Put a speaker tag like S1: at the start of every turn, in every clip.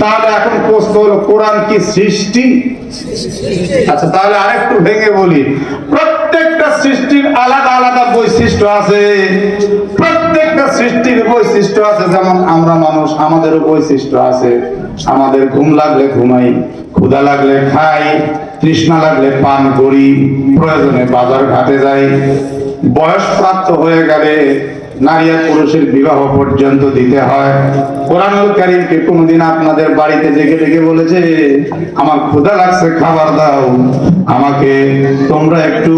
S1: তাহলে এখন প্রশ্ন হলো, কোরআন কি সৃষ্টি? আচ্ছা তাহলে আরেকটু ভেঙে বলি। প্রত্যেকটা সৃষ্টির আলাদা আলাদা বৈশিষ্ট্য আছে। প্রত্যেকটা সৃষ্টির বৈশিষ্ট্য আছে, যেমন আমরা মানুষ, আমাদেরও বৈশিষ্ট্য আছে। আমাদের ঘুম লাগলে ঘুমাই, ক্ষুধা লাগলে খাই, তৃষ্ণা লাগলে পান করি, প্রয়োজনে বাজার ঘাটে যাই, বয়স প্রাপ্ত হয়ে গেলে নারী আর পুরুষের বিবাহ পর্যন্ত দিতে হয়। কোরআনুল কারীমকে কোনদিন আপনাদের বাড়িতে জেগে জেগে বলেছে, আমার ক্ষুধা লাগছে, খাবার দাও। আমাকে তোমরা একটু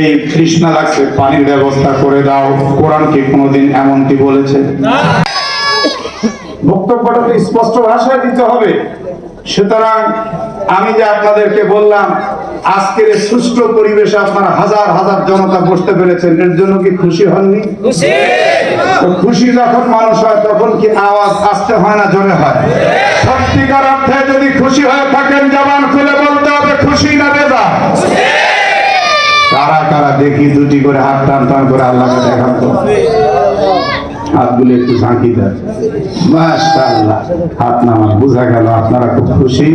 S1: এই তৃষ্ণা লাগছে, পানির ব্যবস্থা করে দাও। কোরআন কি কোনোদিন এমনটি বলেছে? বক্তব্যটা তো স্পষ্ট ভাষায় দিতে হবে। সুতরাং আমি যে আপনাদেরকে বললাম আজকের সুষ্ঠু পরিবেশে আপনারা হাজার হাজার জনতা বসতে পেরেছেন। এর জন্য কি খুশি হননি? খুশি! যখন মানুষ হয় তখন কি আওয়াজ আসতে হয় না জোরে হয়? সত্যিকার অর্থে যদি খুশি হয়ে থাকেন জবান খুলে বলতে হবে খুশি না বেদা কারা কারা দেখি দুটি করে হাত টান টান করে আল্লাহকে দেখান তো। হাতগুলো একটু ঝাঁকি দেন। মাশাআল্লাহ, হাত নামা বোঝা গেল, আপনারা খুব খুশি।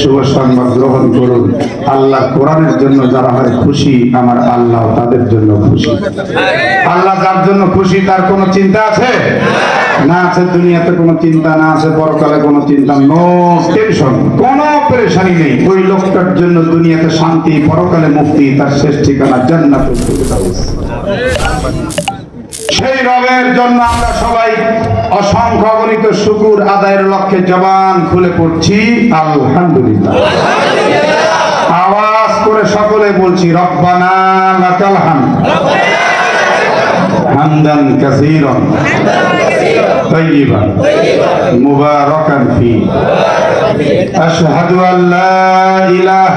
S1: শুভ সংবাদ গ্রহণ করুন। আল্লাহ কোরআনের জন্য যারা হয় খুশি, আমার আল্লাহ তাদের জন্য খুশি। আল্লাহ যার জন্য খুশি, তার কোনো চিন্তা আছে? না আছে, দুনিয়াতে কোনো চিন্তা, না আছে, পরকালে কোনো চিন্তা, নো টেনশন, কোনো পেরেশানি নেই। ওই লোকটার জন্য দুনিয়াতে শান্তি, পরকালে মুক্তি, তার শেষ ঠিকানা জান্নাতুল ফিরদাউস। সেই রবের জন্য আমরা সবাই অসংখ্য অগণিত শুকুর আদায়ের লক্ষ্যে জবান খুলে পড়ছি আলহামদুলিল্লাহ আওয়াজ করে সকলে বলছি রব্বানা লাকাল হামদ হামদান কাসীরান طيبا مباركا فيه أشهد أن لا إله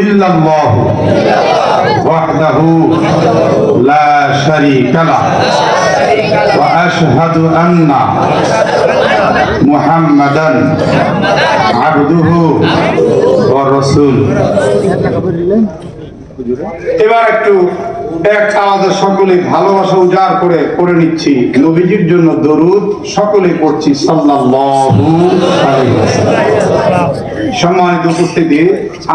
S1: ইল্লাল্লাহ ওয়াহদাহু লা শারীকা লাহ ওয়া আশহাদু আন্না মুহাম্মাদান আবদুহু ওয়া রাসূল। এবার একটু এক আওয়াজে সকলে ভালোবাসা উজাড় করে করে নিচ্ছি। নবীজির জন্য দরুদ সকলে পড়ছি সাল্লাল্লাহু আলাইহি ওয়াসাল্লাম। সম্মানিত উপস্থিতি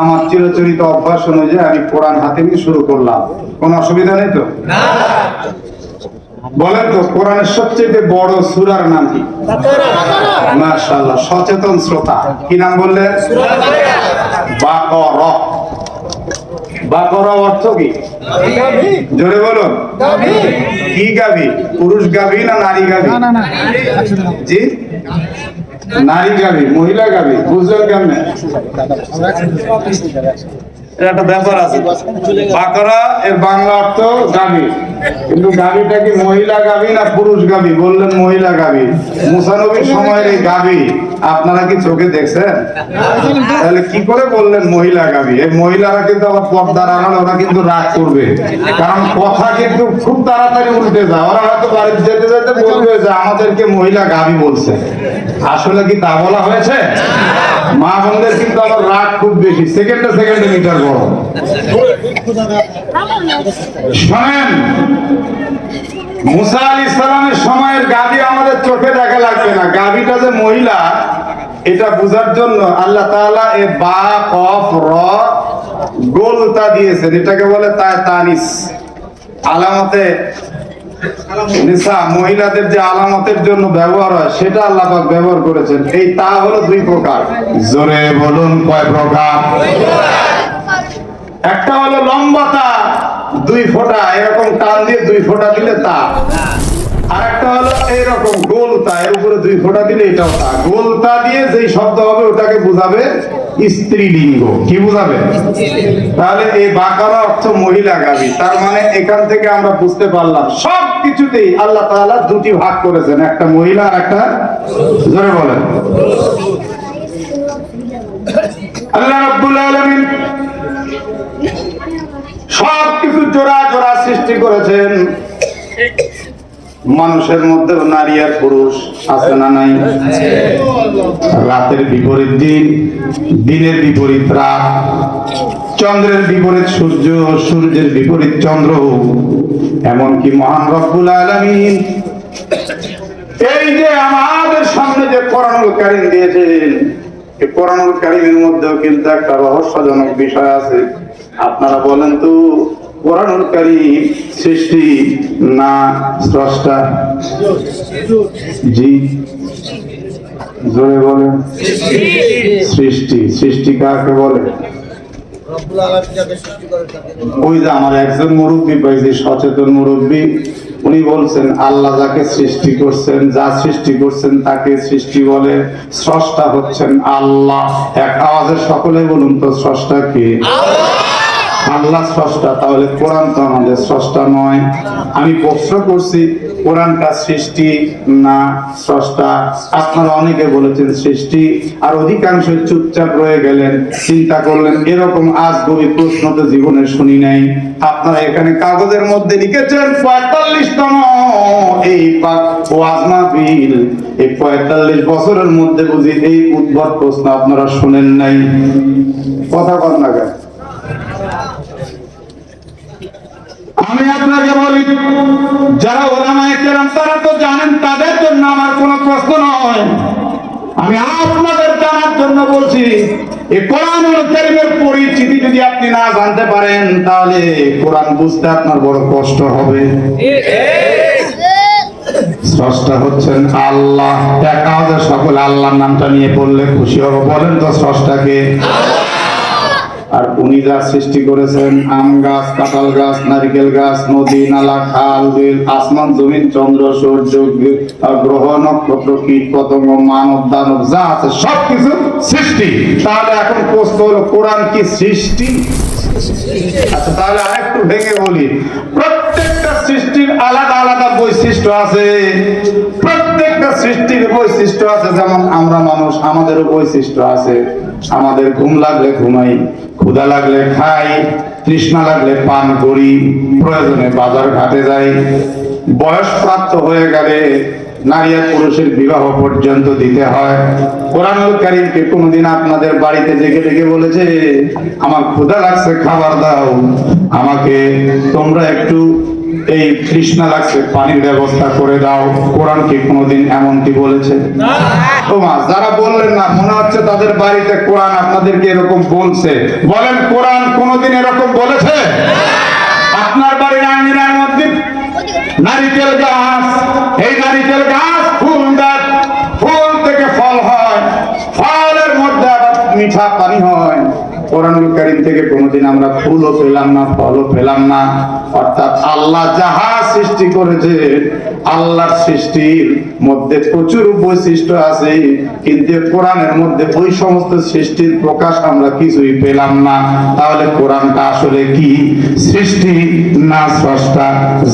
S1: আমার চিরচরিত অভ্যাস অনুযায়ী আমি কোরআন হাতে নিয়ে শুরু করলাম। কোনো অসুবিধা নেই তো? বলেন তো কোরআনের সবচেয়ে বড় সুরার নাম কি? মাশাআল্লাহ সচেতন শ্রোতা। কি নাম বললেন বাকরা। বাকরা অর্থ কি? জোরে বলুন। কি গাবি? পুরুষ গাবি না নারী গাবি? জি? নারী গাবি মহিলা গাবি বুঝলেন কেমনে? একটা ব্যাপার আছে। বাকরা এর বাংলা অর্থ গাবি। কিন্তু গাবিটা কি মহিলা গাবি না পুরুষ গাবি? বললেন মহিলা গাবি। মুসানবীর সময়ের এই গাবি, আপনারা কি চোখে দেখছেন? তাহলে কি করে বললেন মহিলা গাবি? এই মহিলারা কিন্তু আবার পর্দার আড়ালে, ওরা কিন্তু রাগ করবে। কারণ কথা কিন্তু খুব তাড়াতাড়ি উল্টে যায়। ওরা হয়তো বাড়িতে যেতে যেতে বলবে যে, আমাদেরকে মহিলা গাবি বলছে। আসলে কি তা বলা হয়েছে? কিন্তু রাগ খুব বেশি। সেকেন্ডে সেকেন্ডে মিটার বড়। শোনেন, মুসা ইসলামের সময়ের গাবি আমাদের চোখে দেখা লাগবে না। গাবিটা যে মহিলা, এটা বোঝার জন্য আল্লাহ তাআলা এ বা, কফ, র গোলতা দিয়েছেন। এটাকে বলে তা তানিস আলামতে নিসা মহিলাদের যে আলামতের জন্য ব্যবহার হয়, সেটা আল্লাহ ব্যবহার করেছেন। এই তা হলো দুই প্রকার। জোরে বলুন কয় প্রকার? একটা হলো লম্বা তা, দুই ফোঁটা। এরকম টান দিয়ে দুই ফোঁটা দিলে তা। আর একটা হলো এইরকম গোলতা, এর উপরে দুই ফোঁটা দিলে এটাও তা। গোলতা দিয়ে যেই শব্দ হবে, ওটাকে বুঝাবে স্ত্রীলিঙ্গ। কি বুঝাবে? তাহলে এই বাকারা অর্থ মহিলা গাবি তার মানে এখান থেকে আমরা বুঝতে পারলাম সব কিছুতেই আল্লাহ তাআলা দুটি ভাগ করেছেন, একটা মহিলা আর একটা জোরে বলেন। আল্লাহ রাব্বুল আলামিন সব কিছু জোড়া জোড়া সৃষ্টি করেছেন। মানুষের মধ্যে নারী আর পুরুষ আছে না নাই? রাতের বিপরীত দিন দিনের বিপরীত রাত চন্দ্রের বিপরীত সূর্য সূর্যের বিপরীত চন্দ্র এমনকি মহান রব্বুল আলামিন এই যে আমাদের সামনে যে কোরআনুল কারিম দিয়েছেন এই কোরআনুল কারিমের মধ্যেও কিন্তু একটা রহস্যজনক বিষয় আছে। আপনারা বলেন তো সৃষ্টি না স্রষ্টা? জি। জোরে বলেন। সৃষ্টি। সৃষ্টি কাকে বলে? ওই যে আমার একজন মুরব্বী পাইছি সচেতন মুরব্বী। উনি বলছেন, আল্লাহ যাকে সৃষ্টি করছেন, যা সৃষ্টি করছেন তাকে সৃষ্টি বলে স্রষ্টা হচ্ছেন আল্লাহ। এক আওয়াজের সকলে বলুন তো, স্রষ্টা কি? আল্লাহ স্রষ্টা, তাহলে কোরআন তো আমাদের স্রষ্টা নয়। আমি প্রশ্ন করছি কোরআনটা সৃষ্টি? না, স্রষ্টা। আপনারা অনেকে বলেছেন সৃষ্টি, আর অধিকাংশ চুপচাপ রয়ে গেলেন, চিন্তা করলেন, এরকম আজগবি প্রশ্ন তো জীবনে শুনি নাই। আপনারা এখানে কাগজের মধ্যে লিখেছেন, পঁয়তাল্লিশতম এই ওয়াজমা বিল এই পঁয়তাল্লিশ বছরের মধ্যে বুঝি এই উদ্ভট প্রশ্ন আপনারা শুনেন নাই। কথা কর না কেন? আমি আপনাকে বলি, যারা ওলামায়ে তারা তো জানেন তাদের জন্য আমার কোনো প্রশ্ন নয়। আমি আপনাদের জানার জন্য বলছি, এই পরিচিতি যদি আপনি না জানতে পারেন, তাহলে কোরআন বুঝতে আপনার বড় কষ্ট হবে। স্রষ্টা হচ্ছেন আল্লাহ। একা সকল আল্লাহর নামটা নিয়ে পড়লে খুশি হব। বলেন তো স্রষ্টাকে। আর উনি যা সৃষ্টি করেছেন, আম গাছ, কাঁঠাল গাছ, নারকেল গাছ, নদী, নালা, খাল বিল আসমান, জমিন, চন্দ্র, সূর্য গ্রহ, নক্ষত্র, কীট, পতঙ্গ, মানব, দানব, যা আছে সবকিছু সৃষ্টি। তাহলে এখন প্রশ্ন হলো, কোরআন কি সৃষ্টি? আচ্ছা তাহলে আরেকটু ভেঙে বলি। প্রত্যেকটা সৃষ্টির আলাদা আলাদা বৈশিষ্ট্য আছে। প্রত্যেকটা সৃষ্টির বৈশিষ্ট্য আছে, যেমন আমরা মানুষ, আমাদেরও বৈশিষ্ট্য আছে। আমাদের ঘুম লাগলে ঘুমাই, ক্ষুধা লাগলে খাই, তৃষ্ণা লাগলে পান করি, প্রয়োজনে বাজার ঘাটে যাই। বয়স প্রাপ্ত হয়ে গেলে নারী আর পুরুষের বিবাহ পর্যন্ত দিতে হয়। কোরআনুল কোনোদিন আপনাদের বাড়িতে জেগে ডেকে বলেছে, আমার ক্ষুধা লাগছে, খাবার দাও। আমাকে তোমরা একটু এই তৃষ্ণা লাগছে পানির ব্যবস্থা করে দাও। কোরআন কি কোনোদিন এমনটি বলেছে? যারা বললেন না, মনে হচ্ছে তাদের বাড়িতে কোরআন আপনাদেরকে এরকম বলছে। বলেন, কোরআন কোনোদিন এরকম বলেছে? আপনার বাড়ির আঙ্গিনার মধ্যে নারিকেল গাছ। এই নারিকেল গাছ ফুল দেয়। ফুল থেকে ফল হয়। ফলের মধ্যে আবার মিঠা পানি হয়। কোরআন কারীম থেকে কোনোদিন আমরা ফুলও পেলাম না, ফলও পেলাম না। অর্থাৎ আল্লাহ যাহা সৃষ্টি করেছে আল্লাহর সৃষ্টির মধ্যে প্রচুর বৈশিষ্ট্য আছে কিন্তু কোরআনের মধ্যে ওই সমস্ত সৃষ্টির প্রকাশ আমরা কিছুই পেলাম না। তাহলে কোরআনটা আসলে কি? সৃষ্টি না স্রষ্টা?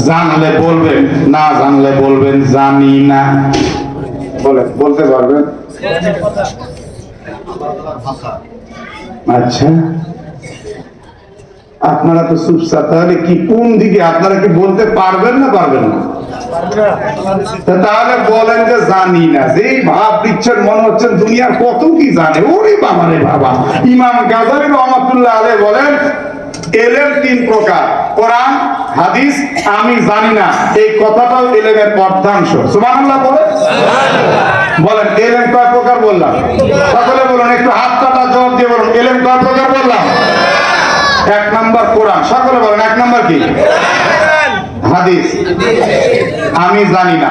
S1: জানলে বলবেন না জানলে বলবেন জানি না। বলে বলতে পারবেন? আচ্ছা। আপনারা তো চুপচাপ, তাহলে কি কোন দিকে? আপনারা কি বলতে পারবেন না পারবেন না? তাহলে বলেন যে জানি না যে ভাব দিচ্ছেন মনে হচ্ছে দুনিয়ার কত কি জানে। ওরে বাবা রে বাবা। ইমাম গাজালি রহমাতুল্লাহ আলাইহি বলেন, এলেম তিন প্রকার, কোরআন, হাদিস, আমি জানি না। এই কথাটাও এলেমের অর্ধাংশ। সুবহানাল্লাহ বলে বলেন, এলেম কয় প্রকার বললাম? সকলে বলুন, একটু হাত কাটা জবাব দিয়ে বলুন, এলেম কয় প্রকার বললাম? এক নাম্বার কোরআন। সকলে বলেন, এক নাম্বার কি? হাদিস। আমি জানি না।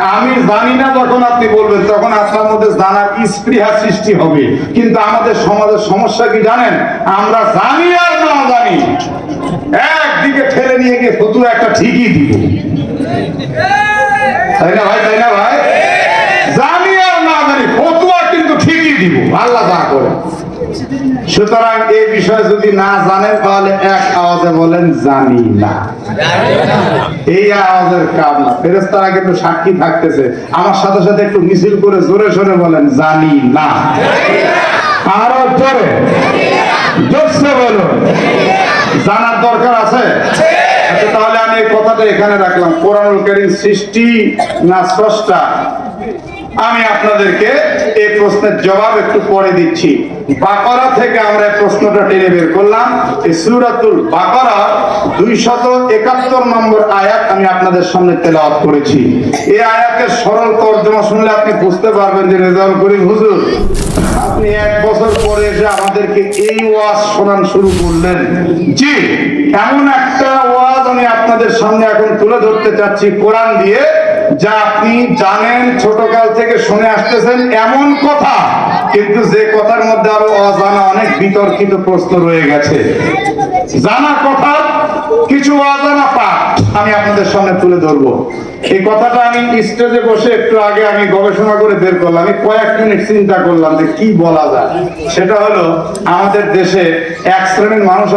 S1: আমি জানি না যখন আপনি বলবেন, তখন আপনার মধ্যে জানার স্পৃহা সৃষ্টি হবে। কিন্তু আমাদের সমাজের সমস্যা কি জানেন? আমরা জানি আর না জানি। একদিকে ঠেলে নিয়ে গিয়ে ফতুয়া একটা ঠিকই দিব। তাই না ভাই, তাই না ভাই? জানি আর না জানি ফতুয়া কিন্তু ঠিকই দিব। আল্লাহ যা করে। সুতরাং এই বিষয়ে যদি না জানেন, তাহলে এক আওয়াজে বলেন, জানি না। এই আওয়াজের কাম না। ফেরেস্তারা কিন্তু সাক্ষী থাকতেছে। আমার সাথে সাথে একটু মিছিল করে জোরে সরে বলেন, জানি না। আরও বলুন। জানার দরকার আছে? আচ্ছা তাহলে আমি এই কথাটা এখানে রাখলাম। কোরআনুল কারীম সৃষ্টি না স্রষ্টা? আমি আপনাদেরকে এই প্রশ্নের জবাব একটু পরে দিচ্ছি। বাকরা থেকে আমরা প্রশ্নটা টেনে বের করলাম। সুরাতুল বাকরা দুইশত একাত্তর নম্বর আয়াত আমি আপনাদের সামনে তেলাওয়াত করেছি। এই আয়াতের সরল তর্জমা শুনলে আপনি বুঝতে পারবেন যে রেজাউল করিম হুজুর, আপনি এক বছর পরে এসে আমাদেরকে এই ওয়াজ শোনান শুরু করলেন। জি এমন একটা ওয়াজ আমি আপনাদের সামনে এখন তুলে ধরতে চাচ্ছি কোরআন দিয়ে, যা আপনি জানেন, ছোটকাল থেকে শুনে আসতেছেন, এমন কথা। কিন্তু যে কথার মধ্যে আরও অজানা অনেক বিতর্কিত প্রশ্ন রয়ে গেছে। জানা কথা, কিছু অজানা পাঠ আমি আপনাদের সামনে তুলে ধরবো। এই কথাটা আমি স্টেজে বসে একটু আগে আমি গবেষণা করে বের করলাম আমি কয়েক মিনিট চিন্তা করলাম যে কি বলা যায়। সেটা হলো, আমাদের দেশে এক শ্রেণির মানুষ